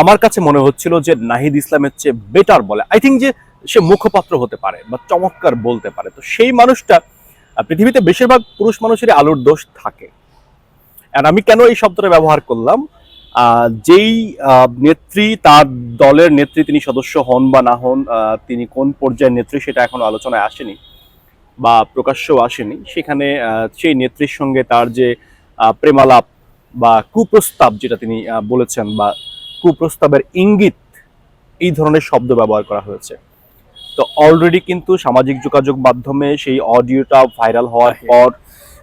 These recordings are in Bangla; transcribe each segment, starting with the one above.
আমার কাছে মনে হচ্ছিল যে নাহিদ ইসলামের চেয়ে বেটার বলে। আই থিঙ্ক যে সে মুখপাত্র হতে পারে বা চমৎকার বলতে পারে। তো সেই মানুষটা পৃথিবীতে বেশিরভাগ পুরুষ মানুষেরই আলোর দোষ থাকে। আর আমি কেন এই শব্দটা ব্যবহার করলাম? যেই নেত্রী তার দলের নেত্রী তিনি সদস্য হন বা না হন তিনি কোন পর্যায়ের নেত্রী সেটা এখনও আলোচনায় আসেনি বা প্রকাশ্যও আসেনি। সেখানে সেই নেত্রীর সঙ্গে তার যে প্রেমালাপ বা কুপ্রস্তাব যেটা তিনি বলেছেন বা কুপ্রস্তাবের ইঙ্গিত এই ধরনের শব্দ ব্যবহার করা হয়েছে। তো অলরেডি কিন্তু সামাজিক যোগাযোগ মাধ্যমে সেই অডিওটা ভাইরাল হওয়ার পর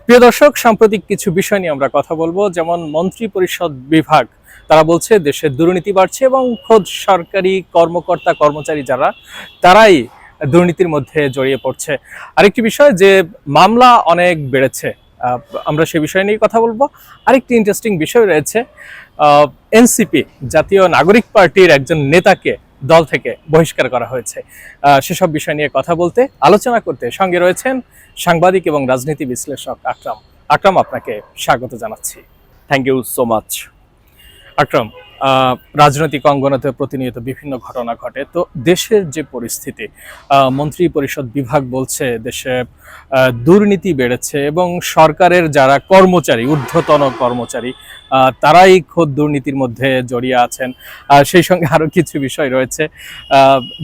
প্রিয় দর্শক সাম্প্রতিক কিছু বিষয় নিয়ে আমরা কথা বলব। যেমন মন্ত্রী পরিষদ বিভাগ তারা বলছে দেশের দুর্নীতি বাড়ছে এবং খোদ সরকারি কর্মকর্তা কর্মচারী যারা তারাই দুর্নীতির মধ্যে জড়িয়ে পড়ছে। আরেকটি বিষয় যে মামলা অনেক বেড়েছে। আহ, আমরা সে বিষয় নিয়ে কথা বলব। আরেকটি ইন্টারেস্টিং বিষয় রয়েছে। এনসিপি জাতীয় নাগরিক পার্টির একজন নেতাকে দল থেকে বহিষ্কার করা হয়েছে। সেসব বিষয় নিয়ে কথা বলতে আলোচনা করতে সঙ্গে রয়েছেন সাংবাদিক এবং রাজনীতি বিশ্লেষক আকরাম। আকরাম আপনাকে স্বাগত জানাচ্ছি। Thank you so much Akram রাজনৈতিক অঙ্গনাতে প্রতিনিয়ত বিভিন্ন ঘটনা ঘটে। তো দেশের যে পরিস্থিতি মন্ত্রী পরিষদ বিভাগ বলছে দেশে দুর্নীতি বেড়েছে এবং সরকারের যারা কর্মচারী, ঊর্ধ্বতন কর্মচারী তারাই খোদ দুর্নীতির মধ্যে জড়িয়ে আছেন। সেই সঙ্গে আরও কিছু বিষয় রয়েছে।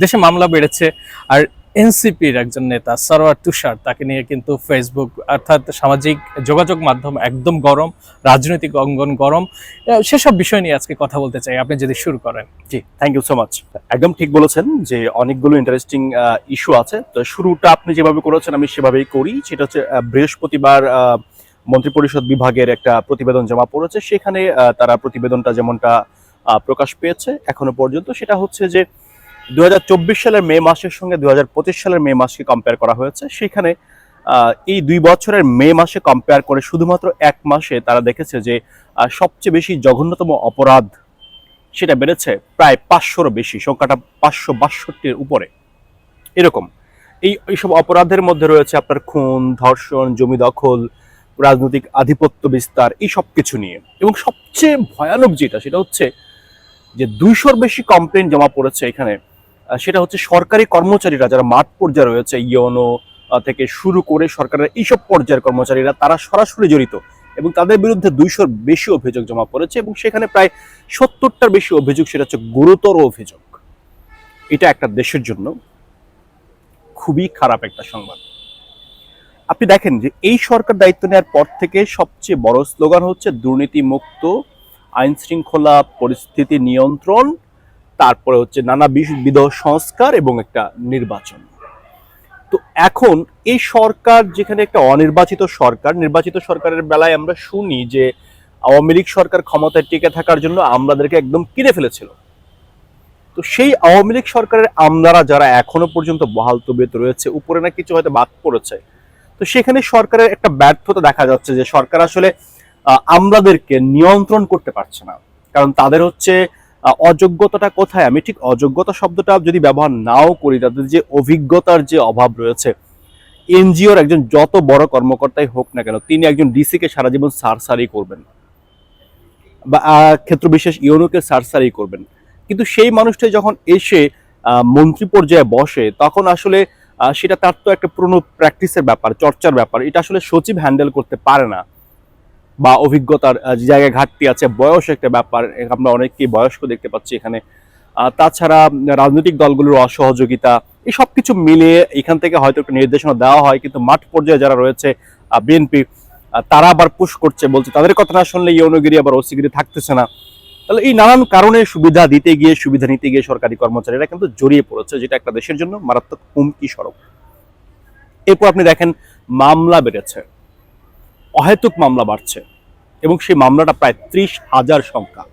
দেশে মামলা বেড়েছে। আর এনসিপির একজন নেতা, সরোয়ার তুষার, তাকে নিয়ে কিন্তু ফেসবুক অর্থাৎ সামাজিক যোগাযোগ মাধ্যম একদম গরম, রাজনৈতিক অঙ্গন গরম। সেসব বিষয় নিয়ে আজকে কথা বলতে চাই। আপনি যদি শুরু করেন। জি থ্যাংক ইউ সো মাচ একদম ঠিক বলেছেন যে অনেকগুলো ইন্টারেস্টিং ইস্যু আছে। তো শুরুটা আপনি যেভাবে করেছেন আমি সেভাবেই করি। সেটা হচ্ছে বৃহস্পতিবার মন্ত্রিপরিষদ বিভাগের একটা প্রতিবেদন জমা পড়েছে। সেখানে তারা প্রতিবেদনটা যেমনটা প্রকাশ পেয়েছে, এখনও পর্যন্ত। সেটা হচ্ছে যে দুই হাজার চব্বিশ সালের মে মাসের সঙ্গে দুই হাজার পঁচিশ সালের মে মাসকে কম্পেয়ার করা হয়েছে। সেখানে এই দুই বছরের মে মাসে কম্পেয়ার করে শুধুমাত্র এক মাসে তারা দেখেছে যে সবচেয়ে বেশি জঘন্যতম অপরাধ সেটা বেড়েছে প্রায় পাঁচশোরও বেশি, সংখ্যাটা পাঁচশো বাষট্টির উপরে। এরকম। এই, এইসব অপরাধের মধ্যে রয়েছে আপনার খুন, ধর্ষণ, জমি দখল, রাজনৈতিক আধিপত্য বিস্তার, এই সব কিছু নিয়ে। এবং সবচেয়ে ভয়ানক যেটা, সেটা হচ্ছে যে দুইশোর বেশি কমপ্লেন জমা পড়েছে এখানে। সেটা হচ্ছে সরকারি কর্মচারীরা যারা মাঠ পর্যায়ে রয়েছে, ইয়নো থেকে শুরু করে সরকারের এইসব পর্যায়ের কর্মচারীরা, তারা সরাসরি জড়িত এবং তাদের বিরুদ্ধে দুইশোর বেশি অভিযোগ জমা পড়েছে এবং সেখানে প্রায় সত্তরটার বেশি অভিযোগ, সেটা হচ্ছে গুরুতর অভিযোগ। এটা একটা দেশের জন্য খুবই খারাপ একটা সংবাদ। আপনি দেখেন যে এই সরকার দায়িত্ব নেওয়ার পর থেকে সবচেয়ে বড় স্লোগান হচ্ছে দুর্নীতি মুক্ত আইন শৃঙ্খলা পরিস্থিতি নিয়ন্ত্রণ তারপরে হচ্ছে নানাবিধ সংস্কার এবং একটা নির্বাচন। তো এখন এই সরকার যেখানে একটা অনির্বাচিত সরকার, নির্বাচিত সরকারের বেলায় আমরা শুনি যে আওয়ামী লীগ সরকার ক্ষমতায় টিকে থাকার জন্য আমলাদেরকে একদম কিনে ফেলেছিল। তো সেই আওয়ামী লীগ সরকারের আমলারা যারা এখনও পর্যন্ত বহাল তবিয়ত রয়েছে, উপরে না কিছু হয়তো বাদ পড়েছে, তো সেখানে সরকারের একটা ব্যর্থতা দেখা যাচ্ছে যে সরকার আসলে আমলাদেরকে নিয়ন্ত্রণ করতে পারছে না। কারণ তাদের হচ্ছে অযোগ্যতাটা কোথায়? আমি ঠিক অযোগ্যতা শব্দটা যদি ব্যবহার নাও করি তাদের যে অভিজ্ঞতার যে অভাব রয়েছে, এনজিওর একজন যত বড় কর্মকর্তাই হোক না কেন, তিনি একজন ডিসিকে সারা জীবন সারসারি করবেন বা ক্ষেত্র বিশেষ ইউনোকে সারসারি করবেন। কিন্তু সেই মানুষটা যখন এসে মন্ত্রী পর্যায়ে বসে, তখন আসলে সেটা তার তো একটা পুরনো প্র্যাকটিসের ব্যাপার, চর্চার ব্যাপার। এটা আসলে সচিব হ্যান্ডেল করতে পারে না। বা অভিজ্ঞতার জায়গায় ঘাটতি আছে, বয়স একটা ব্যাপার আমরা অনেককেই বয়স্ক দেখতে পাচ্ছি এখানে। তাছাড়া রাজনৈতিক দলগুলোর অসহযোগিতা, এই সব কিছু মিলিয়ে এখান থেকে হয়তো একটা নির্দেশনা দেওয়া হয়, কিন্তু মাঠ পর্যায়ে যারা রয়েছে বিএনপি তারা আবার পুশ করছে, বলছে তাদের কথা না শুনলে ইউনগিরি আবার ওসিগিরি থাকতেছে না। তাহলে এই নানান কারণে সুবিধা দিতে গিয়ে, সুবিধা নিতে গিয়ে সরকারি কর্মচারীরা কিন্তু জড়িয়ে পড়েছে, যেটা একটা দেশের জন্য মারাত্মক হুমকি স্বরূপ। এরপর আপনি দেখেন, মামলা বেড়েছে। অহেতুক মামলা বাড়ছে। এবং সেই মামলাটা প্রায় ত্রিশ হাজার সংখ্যা।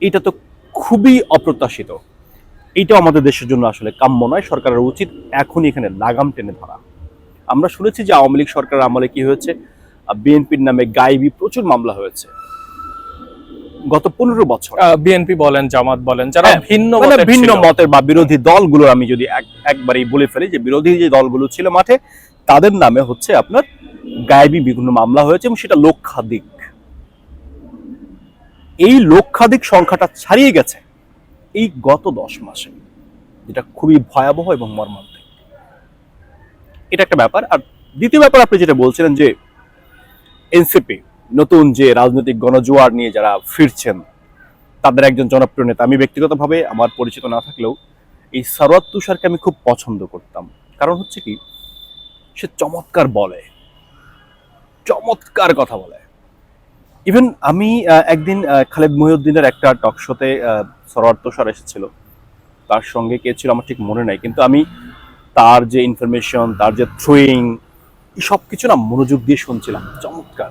এটা তো খুবই অপ্রত্যাশিত। এইটাও আমাদের দেশের জন্য আসলে কাম্য নয় সরকারের উচিত এখনই এখানে লাগাম টেনে ধরা। আমরা শুনেছি যে আওয়ামী লীগ সরকারের আমলে কি হয়েছে? বিএনপির নামে গাইবি প্রচুর মামলা হয়েছে। গত পনেরো বছর। বিএনপি বলেন জামাত বলেন যারা হ্যাঁ, ভিন্ন মানে ভিন্ন। মতের বা বিরোধী দলগুলোর আমি যদি এক- একবারেই বলে ফেলি যে বিরোধী যে দলগুলো ছিল মাঠে তাদের নামে হচ্ছে আপনার গায়েবী বিভিন্ন মামলা হয়েছে এবং সেটা লক্ষাধিক। এই লক্ষাধিক সংখ্যাটা ছাড়িয়ে গেছে এই গত দশ মাসে, যেটা খুবই ভয়াবহ এবং মর্মান্তিক। এটা একটা ব্যাপার। আর দ্বিতীয় ব্যাপার আপনি যেটা বলছিলেন যে এনসিপি নতুন যে রাজনৈতিক গণজোয়ার নিয়ে যারা ফিরছেন, তাদের একজন জনপ্রিয় নেতা। আমি ব্যক্তিগতভাবে আমার পরিচিত না থাকলেও এই সরোয়ার তুষারকে আমি খুব পছন্দ করতাম। কারণ হচ্ছে কি, সে চমৎকার বলে। চমৎকার কথা বলে। ইভেন আমি একদিন খালেদ মহিউদ্দিনের একটা টক শোতে সরোয়ার তুষার এসেছিল। তার সঙ্গে কে ছিল আমার ঠিক মনে নাই, কিন্তু আমি তার যে ইনফরমেশন তার যে থ্রোয়িং সব কিছু না মনোযোগ দিয়ে শুনছিলাম। চমৎকার।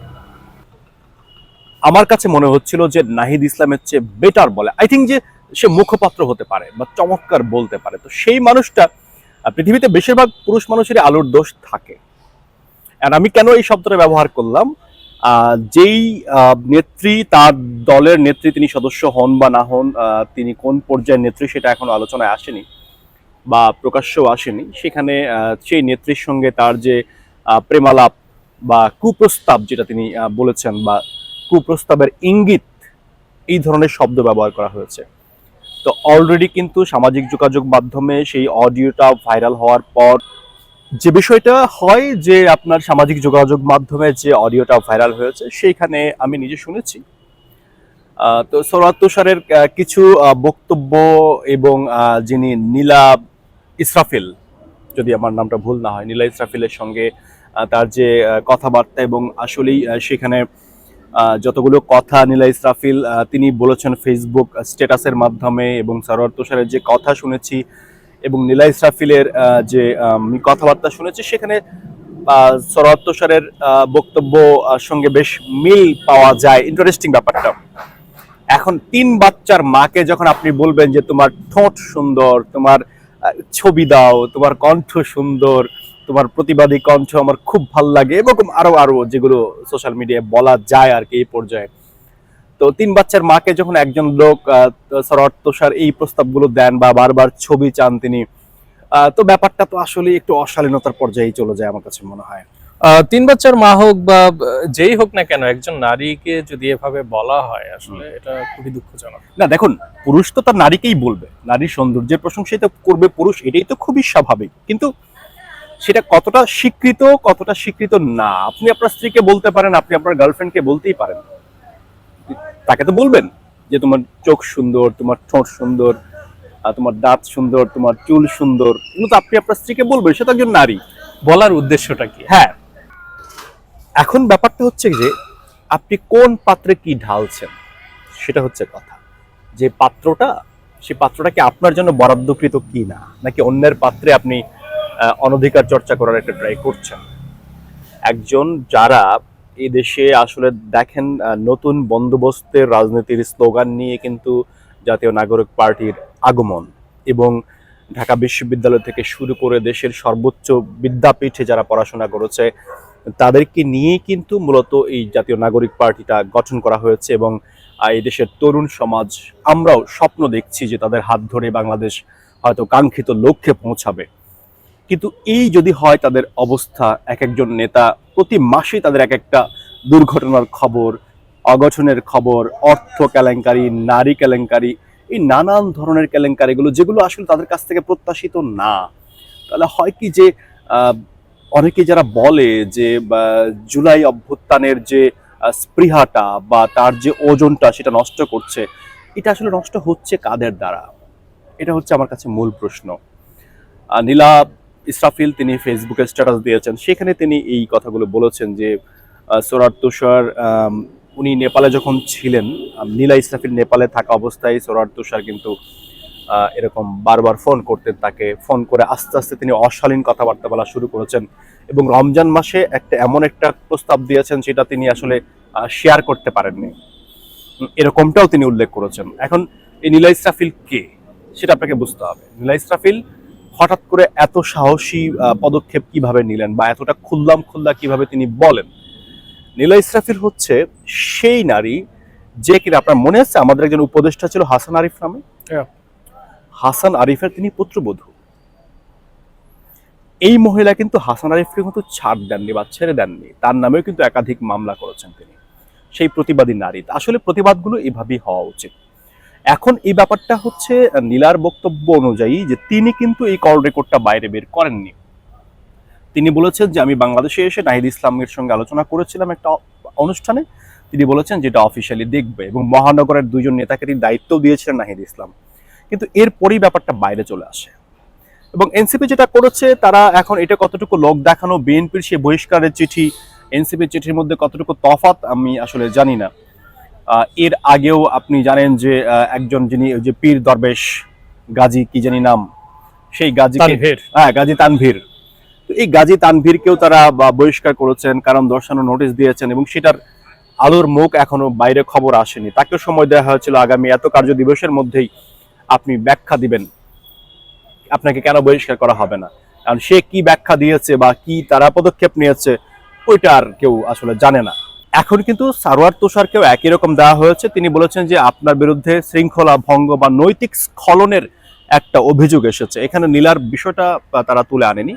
আমার কাছে মনে হচ্ছিল যে নাহিদ ইসলামের চেয়ে বেটার বলে। আই থিঙ্ক যে সে মুখপাত্র হতে পারে বা চমৎকার বলতে পারে। তো সেই মানুষটা পৃথিবীতে বেশিরভাগ পুরুষ মানুষেরই আলোর দোষ থাকে। আর আমি কেন এই শব্দটা ব্যবহার করলাম? যেই নেত্রী তার দলের নেত্রী তিনি সদস্য হন বা না হন তিনি কোন পর্যায়ের নেত্রী সেটা এখনও আলোচনায় আসেনি বা প্রকাশ্যও আসেনি। সেখানে সেই নেত্রীর সঙ্গে তার যে প্রেমালাপ বা কুপ্রস্তাব যেটা তিনি বলেছেন বা কুপ্রস্তাবের ইঙ্গিত, এই ধরনের শব্দ ব্যবহার করা হয়েছে। তো অলরেডি কিন্তু সামাজিক যোগাযোগ মাধ্যমে সেই অডিওটা ভাইরাল হওয়ার পর যে বিষয়টা হয় যে আপনার সামাজিক যোগাযোগ মাধ্যমে যে অডিওটা ভাইরাল হয়েছে সেইখানে আমি নিজে শুনেছি। তো সৌরাত তুষারের আহ, কিছু বক্তব্য এবং যিনি নীলা ইসরাফিল যদি আমার নামটা ভুল না হয় নীলা ইসরাফিলের সঙ্গে তার যে কথাবার্তা এবং আসলেই সেখানে যতগুলো কথা নীলা ইসরাফিল তিনি বলেছেন ফেসবুক স্ট্যাটাসের মাধ্যমে এবং সরোয়ার তুষারের যে কথা শুনেছি এবং নীলা ইসরাফিলের যে কথাবার্তা শুনেছি সেখানে আহ, বক্তব্য সঙ্গে বেশ মিল পাওয়া যায়। ইন্টারেস্টিং ব্যাপারটা এখন তিন বাচ্চার মাকে যখন আপনি বলবেন যে তোমার ঠোঁট সুন্দর তোমার ছবি দাও তোমার কণ্ঠ সুন্দর তোমার প্রতিবাদী কণ্ঠ আমার খুব ভালো লাগে এরকম আরও আরও যেগুলো সোশ্যাল মিডিয়ায় বলা যায় আর কি এই পর্যায়ে। তো তিন বাচ্চার মাকে যখন একজন লোক তুষার এই প্রস্তাবগুলো দেন বা বারবার ছবি চান তিনি তো ব্যাপারটা তো আসলে একটু অশালীনতার পর্যায়ে চলে যায় আমার কাছে মনে হয়। তিন বাচ্চার মা হোক বা যেই হোক না কেন একজন নারীকে যদি এভাবে বলা হয় আসলে এটা খুবই দুঃখজনক। না দেখুন পুরুষ তো তার নারীকেই বলবে। নারীর সৌন্দর্যের প্রশংসাই তো করবে পুরুষ এটাই তো খুবই স্বাভাবিক। কিন্তু সেটা কতটা স্বীকৃত কতটা স্বীকৃত না আপনি আপনার স্ত্রীকে বলতে পারেন আপনি আপনার গার্লফ্রেন্ডকে বলতেই পারেন। তাকে তো বলবেন যে তোমার চোখ সুন্দর তোমার ঠোঁট সুন্দর তোমার দাঁত সুন্দর তোমার চুল সুন্দর। এগুলো তো আপনি আপনার স্ত্রীকে বলবেন সে তো একজন নারী। বলার উদ্দেশ্যটা কি? হ্যাঁ। এখন ব্যাপারটা হচ্ছে যে আপনি কোন পাত্রে কি ঢালছেন সেটা হচ্ছে কথা। যে পাত্রটা সেই পাত্রটা কি আপনার জন্য বরাদ্দকৃত কি না নাকি অন্যের পাত্রে আপনি অনধিকার চর্চা করার একটা ট্রাই করছেন? একজন যারা এই দেশে আসলে দেখেন নতুন বন্দোবস্তের রাজনীতির স্লোগান নিয়ে কিন্তু জাতীয় নাগরিক পার্টির আগমন এবং ঢাকা বিশ্ববিদ্যালয় থেকে শুরু করে দেশের সর্বোচ্চ বিদ্যাপীঠে যারা পড়াশোনা করেছে, তাদেরকে নিয়ে কিন্তু মূলত এই জাতীয় নাগরিক পার্টিটা গঠন করা হয়েছে এবং এই দেশের তরুণ সমাজ, আমরাও স্বপ্ন দেখছি যে তাদের হাত ধরে বাংলাদেশ হয়তো কাঙ্ক্ষিত লক্ষ্যে পৌঁছাবে। কিন্তু এই যদি হয় তাদের অবস্থা, এক একজন নেতা প্রতি মাসে তাদের এক একটা দুর্ঘটনার খবর অগঠনের খবর, অর্থ কেলেঙ্কারি, নারী কেলেঙ্কারি, এই নানান ধরনের কেলেঙ্কারিগুলো যেগুলো আসলে তাদের কাছ থেকে প্রত্যাশিত না। তাহলে হয় কি যে অনেকে যারা বলে যে জুলাই অভ্যুত্থানের যে স্পৃহাটা বা তার যে ওজনটা সেটা নষ্ট করছে, এটা আসলে নষ্ট হচ্ছে কাদের দ্বারা? এটা হচ্ছে আমার কাছে মূল প্রশ্ন। নীলা ইসরাফিল তিনি ফেসবুকে স্ট্যাটাস দিয়েছেন। সেখানে তিনি এই কথাগুলো বলেছেন যে সোরার তুষার উনি নেপালে যখন ছিলেন নীলা ইসরাফিল নেপালে থাকা অবস্থায় সোরার তুষার কিন্তু এরকম বারবার ফোন করতেন তাকে, ফোন করে আস্তে আস্তে তিনি অশালীন কথাবার্তা বলা শুরু করেছেন এবং রমজান মাসে একটা এমন একটা প্রস্তাব দিয়েছেন সেটা তিনি আসলে শেয়ার করতে পারেননি। এরকমটাও তিনি উল্লেখ করেছেন। এখন এই নীলা ইসরাফিল কে? সেটা আপনাকে বুঝতে হবে। নীলা ইসরাফিল হঠাৎ করে এত সাহসী পদক্ষেপ কীভাবে নিলেন বা এতটা খুল্লাম খুল্লা কীভাবে তিনি বলেন? নীলা ইসরাফিল হচ্ছে সেই নারী যে কিনা আপনার মনে আছে আমাদের একজন উপদেষ্টা ছিল হাসান আরিফ নামে? হাসান আরিফের তিনি পুত্রবধূ। এই মহিলা কিন্তু হাসান আরিফকে কিন্তু ছাড় দেননি বা ছেড়ে দেননি। তার নামেও কিন্তু একাধিক মামলা করেছেন তিনি। সেই প্রতিবাদী নারী। আসলে প্রতিবাদগুলো এভাবেই হওয়া উচিত। এখন এই ব্যাপারটা হচ্ছে নীলার বক্তব্য অনুযায়ী যে তিনি কিন্তু এই কল রেকর্ডটা বাইরে বের করেননি। তিনি বলেছেন যে আমি বাংলাদেশে এসে নাহিদ ইসলামের সঙ্গে আলোচনা করেছিলাম একটা অনুষ্ঠানে। তিনি বলেছেন যেটা অফিসিয়ালি দেখবে এবং মহানগরের দুজন নেতাকে তিনি দায়িত্ব দিয়েছিলেন নাহিদ ইসলাম। কিন্তু এরপরই ব্যাপারটা বাইরে চলে আসে। এবং এনসিপি যেটা করেছে তারা এখন এটা কতটুকু লোক দেখানো বিএনপির সে বহিষ্কারের চিঠি এনসিপির চিঠির মধ্যে কতটুকু তফাত আমি আসলে জানি না। আহ, এর আগেও আপনি জানেন যে একজন যিনি ওই যে পীর দরবেশ গাজী কি জানি নাম? সেই গাজী তানভীর। হ্যাঁ গাজী তানভীর। তো এই গাজী তানভীরকেও তারা বহিষ্কার করেছেন, কারণ দর্শানো নোটিশ দিয়েছেন এবং সেটার আলোর মুখ এখনও বাইরে খবর আসেনি। তাকেও সময় দেওয়া হয়েছিল আগামী এত কার্য দিবসের মধ্যেই আপনি ব্যাখ্যা দিবেন। আপনাকে কেন বহিষ্কার করা হবে না? কারণ সে কি ব্যাখ্যা দিয়েছে বা কি তারা পদক্ষেপ নিয়েছে, ওইটা আর কেউ আসলে জানে না। এখন কিন্তু সারোয়ার তুষারকেও একই রকম দেওয়া হয়েছে। তিনি বলেছেন যে আপনার বিরুদ্ধে শৃঙ্খলা ভঙ্গ বা নৈতিক স্খলনের একটা অভিযোগ এসেছে। এখানে নীলার বিষয়টা তারা তুলে আনেনি।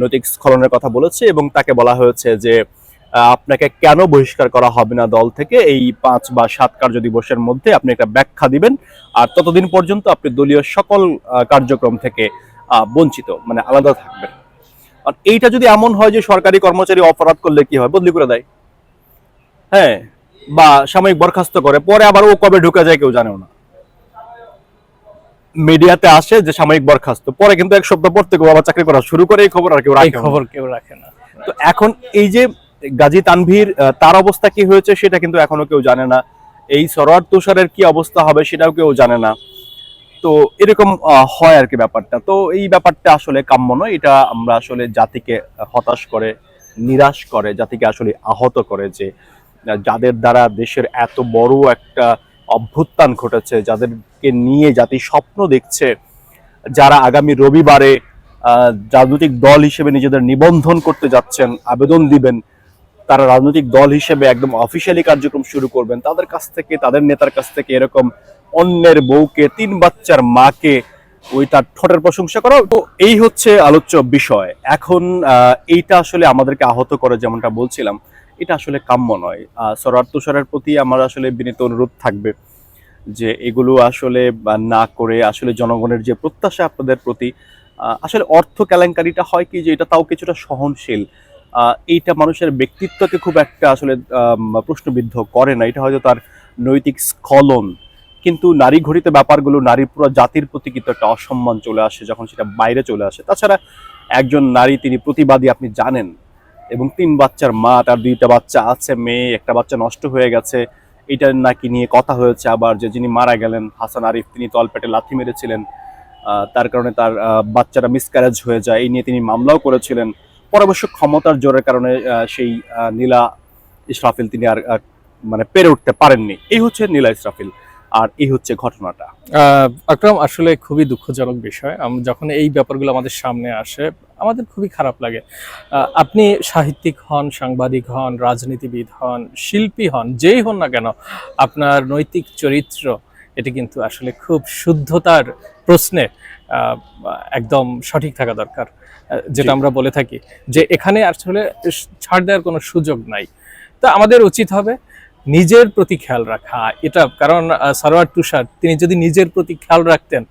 নৈতিক স্খলনের কথা বলেছে এবং তাকে বলা হয়েছে যে আপনাকে কেন বহিষ্কার করা হবে না দল থেকে? এই পাঁচ বা সাত কার্য দিবসের মধ্যে আপনি একটা ব্যাখ্যা দিবেন। আর ততদিন পর্যন্ত আপনি দলীয় সকল কার্যক্রম থেকে বঞ্চিত মানে আলাদা থাকবেন। আর এইটা যদি এমন হয় যে সরকারি কর্মচারী অপরাধ করলে কি হয়? বদলি করে দেয়। হ্যাঁ বা সাময়িক বরখাস্ত করে, পরে আবার ও কবে ঢুকে যায় কেউ জানেও না। মিডিয়াতে আসে যে সাময়িক বরখাস্ত। পরে কিন্তু এক সপ্তাহ পর থেকে আবার চাকরি করা শুরু করে এই খবর আর কেউ রাখে না। খবর কেউ রাখে না। তো এখন এই যে গাজী তানভীর তার অবস্থা কি হয়েছে সেটা কিন্তু এখনও কেউ জানে না। এই সরোয়ার তুষারের কি অবস্থা হবে সেটাও কেউ জানে না। তো এরকম হয় আর কি ব্যাপারটা। তো এই ব্যাপারটা আসলে কাম্য নয়। এটা আমরা আসলে জাতিকে হতাশ করে নিরাশ করে জাতিকে আসলে আহত করে যে যাদের দ্বারা দেশের এত বড় একটা অভ্যুত্থান ঘটেছে, যাদেরকে নিয়ে জাতি স্বপ্ন দেখছে, যারা আগামী রবিবারে রাজনৈতিক দল হিসেবে নিজেদের নিবন্ধন করতে যাচ্ছেন, আবেদন দিবেন, তারা রাজনৈতিক দল হিসেবে একদম অফিসিয়ালি কার্যক্রম শুরু করবেন, তাদের কাছ থেকে, তাদের নেতার কাছ থেকে এরকম অন্যের বউকে, তিন বাচ্চার মাকে, ওই তার ঠোঁটের প্রশংসা করা। তো এই হচ্ছে আলোচ্য বিষয়। এখন এইটা আসলে আমাদেরকে আহত করে যেমনটা বলছিলাম। এটা আসলে কাম্য নয়। সরার তুষারের প্রতি আমার আসলে বিনীত অনুরোধ থাকবে যে এগুলো আসলে না করে আসলে জনগণের যে প্রত্যাশা আপনাদের প্রতি আসলে অর্থ কেলেঙ্কারিটা হয় কি যে এটা তাও কিছুটা সহনশীল। এইটা মানুষের ব্যক্তিত্বকে খুব একটা আসলে প্রশ্নবিদ্ধ করে না। এটা হয়তো তার নৈতিক স্খলন। কিন্তু নারী ঘটিত ব্যাপারগুলো, নারী পুরো জাতির প্রতি কিন্তু একটা অসম্মান চলে আসে যখন সেটা বাইরে চলে আসে। তাছাড়া একজন নারী তিনি প্রতিবাদী, আপনি জানেন। এবং তিন বাচ্চার মা, তার দুইটা বাচ্চা আছে, মেয়ে, একটা বাচ্চা নষ্ট হয়ে গেছে। এটা নাকি নিয়ে কথা হয়েছে আবার যে যিনি মারা গেলেন, হাসান আরিফ, তিনি তলপেটে লাথি মেরেছিলেন। তার কারণে তার বাচ্চাটা মিসক্যারেজ হয়ে যায়। এই নিয়ে তিনি মামলাও করেছিলেন। পরে অবশ্য ক্ষমতার জোরের কারণে সেই নীলা ইসরাফিল তিনি আর মানে পেরে উঠতে পারেননি। এই হচ্ছে নীলা ইসরাফিল। আর এই হচ্ছে ঘটনাটা। আকরাম আসলে খুবই দুঃখজনক বিষয়। যখন এই ব্যাপারগুলো আমাদের সামনে আসে আমাদের খুবই খারাপ লাগে। আপনি সাহিত্যিক হন সাংবাদিক হন রাজনীতিবিদ হন শিল্পী হন যেই হন না কেন আপনার নৈতিক চরিত্র এটি কিন্তু আসলে খুব শুদ্ধতার প্রশ্নে একদম সঠিক থাকা দরকার। যেটা আমরা বলে থাকি যে এখানে আসলে ছাড় দেওয়ার কোনো সুযোগ নাই। তা আমাদের উচিত হবে নিজের প্রতি খেয়াল রাখা। এটা কারণ সারোয়ার তুষার তিনি যদি নিজের প্রতি খেয়াল রাখতেন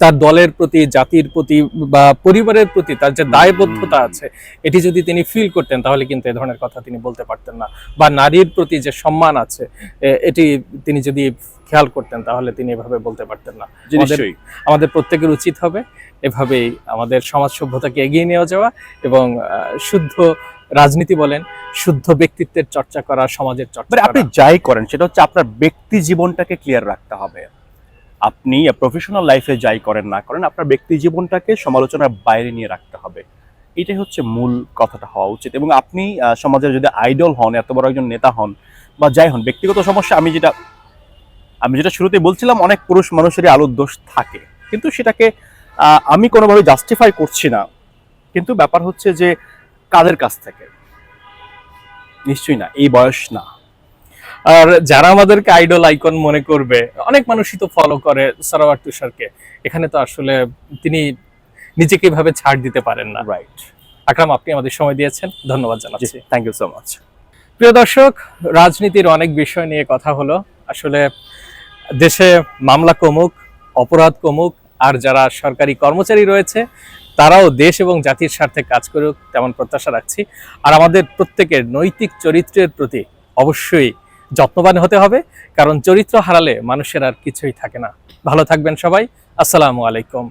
তার দলের প্রতি জাতির প্রতি বা পরিবারের প্রতি তার যে দায়বদ্ধতা আছে এটি যদি তিনি ফিল করতেন তাহলে কিন্তু এ ধরনের কথা তিনি বলতে পারতেন না। বা নারীর প্রতি যে সম্মান আছে এটি তিনি যদি খেয়াল করতেন তাহলে তিনি এভাবে বলতে পারতেন না। আমাদের- নিশ্চয়ই। আমাদের প্রত্যেকের উচিত হবে এভাবেই আমাদের সমাজ সভ্যতাকে এগিয়ে নিয়ে যাওয়া এবং শুদ্ধ রাজনীতি বলেন শুদ্ধ ব্যক্তিত্বের চর্চা করা সমাজের চর্চা মানে আপনি যাই করেন সেটা হচ্ছে আপনার ব্যক্তি জীবনটাকে ক্লিয়ার রাখতে হবে। আপনি প্রফেশনাল লাইফে যাই করেন না করেন আপনার ব্যক্তি জীবনটাকে সমালোচনার বাইরে নিয়ে রাখতে হবে। এটাই হচ্ছে মূল কথাটা হওয়া উচিত। এবং আপনি সমাজের যদি আইডল হন এত বড় একজন নেতা হন বা যাই হন ব্যক্তিগত সমস্যা আমি যেটা আমি যেটা শুরুতে বলছিলাম অনেক পুরুষ মানুষেরই আলোর দোষ থাকে। কিন্তু সেটাকে আমি কোনোভাবে জাস্টিফাই করছি না। কিন্তু ব্যাপার হচ্ছে যে কাদের কাছ থেকে? নিশ্চয়ই না এই বয়স না। আর যারা আমাদেরকে আইডল আইকন মনে করবে অনেক মানুষই তো ফলো করে সারাওয়ার তুষারকে। এখানে তো আসলে তিনি নিজেকে এভাবে ছাড় দিতে পারেন না। রাইট আকরাম আপনি আমাদের সময় দিয়েছেন। ধন্যবাদ জানাচ্ছি। থ্যাংক ইউ সো মাচ প্রিয় দর্শক রাজনীতির অনেক বিষয় নিয়ে কথা হলো। আসলে দেশে মামলা কমুক অপরাধ কমুক আর যারা সরকারি কর্মচারী রয়েছে তারাও দেশ এবং জাতির স্বার্থে কাজ করুক তেমন প্রত্যাশা রাখছি। আর আমাদের প্রত্যেকের নৈতিক চরিত্রের প্রতি অবশ্যই যত্নবান হতে হবে, কারণ চরিত্র হারালে মানুষের আর কিছুই থাকে না। ভালো থাকবেন সবাই। আসসালামু আলাইকুম।